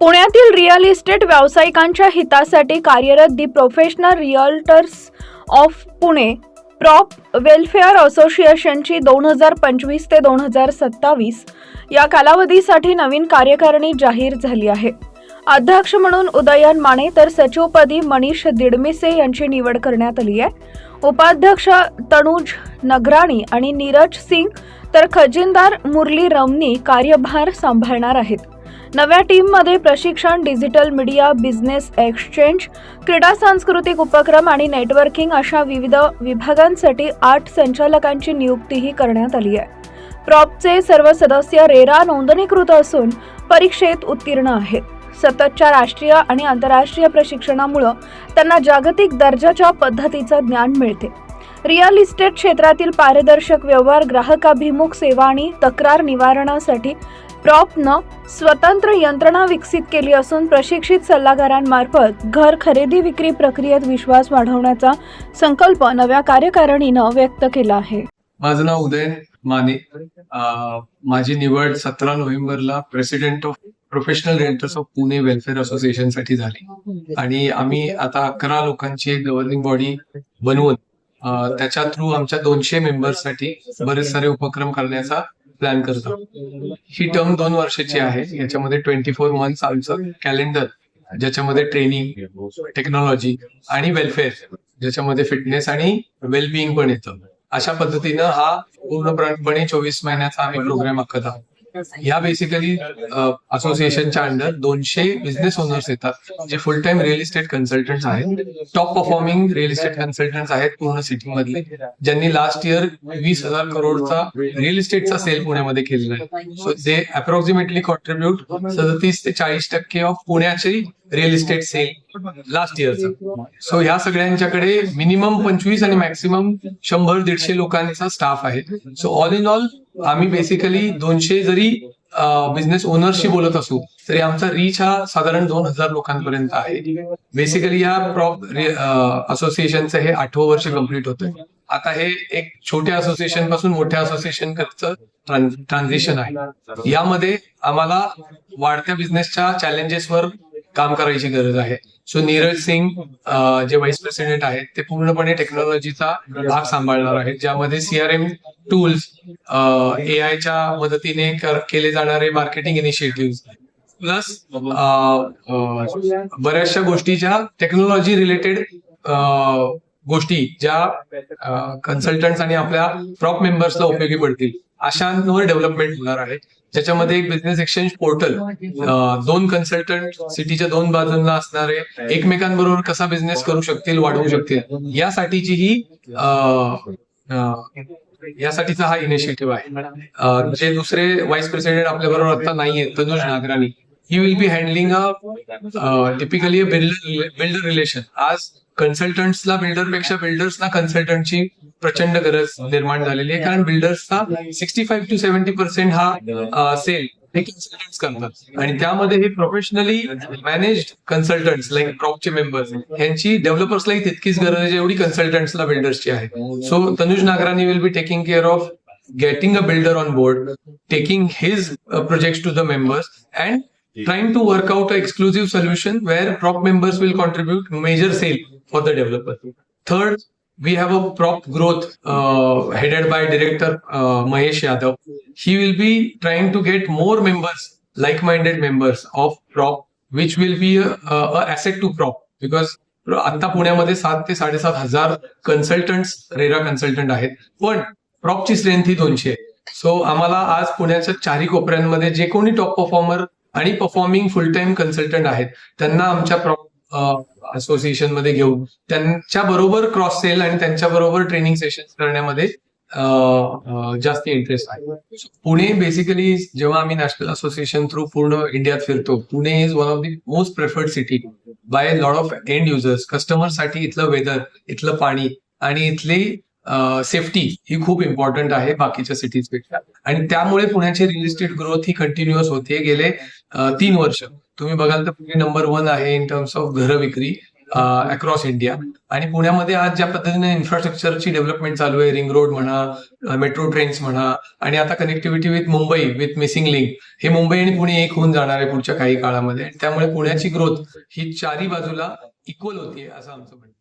पुण्यातील real estate व्यावसायिकांच्या हितासाठी कार्यरत the professional realtors of Pune prop welfare असोसिएशनची दोन हजार पंचवीस ते दोन हजार सत्तावीस या कालावधीसाठी नवीन कार्यकारिणी जाहीर झाली आहे. अध्यक्ष म्हणून उदयन माने तर सचिवपदी मनीष दिडमिसे यांची निवड करण्यात आली आहे. उपाध्यक्ष तनुज नगराणी आणि नीरज सिंग तर खजिनदार मुरली रमनी कार्यभार सांभाळणार आहेत. नव्या टीममध्ये प्रशिक्षण डिजिटल मीडिया बिझनेस एक्सचेंज क्रीडा सांस्कृतिक उपक्रम आणि नेटवर्किंग अशा विविध विभागांसाठी आठ संचालकांची नियुक्तीही करण्यात आली आहे. प्रॉपचे सर्व सदस्य रेरा नोंदणीकृत असून परीक्षेत उत्तीर्ण आहेत. सततच्या राष्ट्रीय आणि आंतरराष्ट्रीय प्रशिक्षणामुळं त्यांना जागतिक दर्जाच्या पद्धतीचं ज्ञान मिळते. रिअल इस्टेट क्षेत्रातील पारदर्शक व्यवहार ग्राहकाभिमुख सेवा आणि तक्रार निवारणासाठी प्रॉपनं स्वतंत्र यंत्रणा विकसित केली असून प्रशिक्षित सल्लागारांमार्फत घर खरेदी विक्री प्रक्रियेत विश्वास वाढवण्याचा संकल्प नव्या कार्यकारिणीनं व्यक्त केला आहे. माझं नाव उदय माने. माझी निवड सतरा नोव्हेंबरला president of professional renters of Pune welfare असोसिएशनसाठी झाली. आणि आम्ही आता अकरा लोकांची एक गव्हर्निंग बॉडी बनवून त्याच्या थ्रू आमच्या दोनशे मेंबर्ससाठी बरेच सारे उपक्रम करण्याचा प्लॅन करतो. ही टर्म दोन वर्षाची आहे. याच्यामध्ये ट्वेंटी फोर मंथ आमचं कॅलेंडर ज्याच्यामध्ये ट्रेनिंग टेक्नॉलॉजी आणि वेलफेअर ज्याच्यामध्ये फिटनेस आणि वेलबिईंग पण येतं. अशा पद्धतीनं हा पूर्णपणे चोवीस महिन्याचा आम्ही प्रोग्राम आखत आहोत. या बेसिकली असोसिएशनच्या अंडर दोनशे बिझनेस ओनर्स येतात जे full time real estate consultant आहेत. Top performing real estate consultant आहेत पूर्ण सिटी मधले ज्यांनी लास्ट इयर वीस हजार करोडचा रिअल इस्टेटचा सेल पुण्यामध्ये केलेला आहे. सो दे अप्रॉक्सिमेटली कॉन्ट्रीब्युट सदतीस ते चाळीस टक्के ऑफ पुण्याची रिअल इस्टेट सेल लास्ट इयरचा सो ह्या सगळ्यांच्याकडे मिनिमम पंचवीस आणि मॅक्सिमम शंभर दीडशे लोकांचा स्टाफ आहे. सो ऑल इन ऑल आम्ही बेसिकली दोनशे जरी बिझनेस ओनरशी बोलत असू तरी आमचा रीच हा साधारण दोन हजार लोकांपर्यंत आहे. बेसिकली या प्रॉप असोसिएशनचं हे आठवं वर्ष कंप्लीट होतंय. आता हे एक छोट्या असोसिएशनपासून मोठ्या असोसिएशन ट्रान्झिशन आहे. यामध्ये आम्हाला वाढत्या बिझनेसच्या चॅलेंजेसवर काम करायची गरज आहे. सो नीरज सिंग जे व्हाईस प्रेसिडेंट आहेत ते पूर्णपणे टेक्नॉलॉजीचा भाग सांभाळणार आहेत. ज्यामध्ये सीआरएम टूल्स ए आयच्या मदतीने केले जाणारे मार्केटिंग इनिशिएटिव्ह प्लस बऱ्याचशा गोष्टी ज्या टेक्नॉलॉजी रिलेटेड गोष्टी ज्या कन्सल्टंट्स आणि आपल्या प्रॉप मेंबर्सला उपयोगी पडतील. अशांवर डेव्हलपमेंट होणार आहे. ज्याच्यामध्ये एक बिझनेस एक्सचेंज पोर्टल दोन कन्सल्टंट सिटीच्या दोन बाजूंना असणारे एकमेकांबरोबर कसा बिझनेस करू शकतील वाढवू शकतील यासाठीची ही यासाठीचा हा इनिशिएटिव्ह आहे. जे दुसरे व्हाईस प्रेसिडेंट आपल्याबरोबर आता नाहीये तनुज नागराणी. ही will be handling a typically builder builder relation आज कन्सल्टंट्सला बिल्डरपेक्षा बिल्डर्सना कन्सल्टंटची प्रचंड गरज निर्माण झालेली आहे. कारण बिल्डर्सचा sixty five to seventy percent हा uh, सेल हे कन्सल्टंट्स करतात. आणि त्यामध्ये हे प्रोफेशनली मॅनेज्ड कन्सल्टंट्स लाईक क्रॉपचे मेंबर्स यांची डेव्हलपर्सलाही तितकीच गरज आहे जेवढी कन्सल्टंट्सला बिल्डर्सची आहे. So Tanuj Nagrani will be taking care of getting a builder on board, taking his uh, projects to the members, and trying to work out an exclusive solution where prop members will contribute major sale for the developer. Third, we have a prop growth uh, headed by director uh, Mahesh Yadav. He will be trying to get more members, like-minded members of prop, which will be a, a, a asset to prop because आता पुण्यामध्ये सात ते साडेसात हजार consultants RERA consultant आहेत पण प्रॉपची strength ही दोनशे आहे सो आम्हाला आज पुण्याच्या चारही कोपऱ्यांमध्ये जे कोणी टॉप परफॉर्मर आणि परफॉर्मिंग फुल टाइम कन्सल्टंट आहेत. त्यांना आमच्या असोसिएशनमध्ये असोसिएशनमध्ये घेऊन त्यांच्या बरोबर क्रॉस सेल आणि त्यांच्या बरोबर ट्रेनिंग सेशन करण्यामध्ये जास्त इंटरेस्ट आहे. पुणे बेसिकली जेव्हा आम्ही नॅशनल असोसिएशन थ्रू पूर्ण इंडियात फिरतो Pune is one of the most preferred city by lot of end users कस्टमरसाठी इथलं वेदर इथलं पाणी आणि इथली सेफ्टी ही खूप इम्पॉर्टंट आहे बाकीच्या सिटीजपेक्षा आणि त्यामुळे पुण्याची रिअल इस्टेट ग्रोथ ही कंटिन्युअस होते. गेले तीन वर्ष. तुम्ही बघाल तर पुणे नंबर वन आहे इन टर्म्स ऑफ घर विक्री अक्रॉस इंडिया आणि पुण्यामध्ये आज ज्या पद्धतीने इन्फ्रास्ट्रक्चरची डेव्हलपमेंट चालू आहे रिंग रोड म्हणा मेट्रो ट्रेन्स म्हणा आणि आता connectivity with Mumbai with missing link हे मुंबई आणि पुणे एक होऊन जाणार आहे पुढच्या काही काळामध्ये. त्यामुळे पुण्याची ग्रोथ ही चारी बाजूला इक्वल होतीये असं आमचं म्हणणं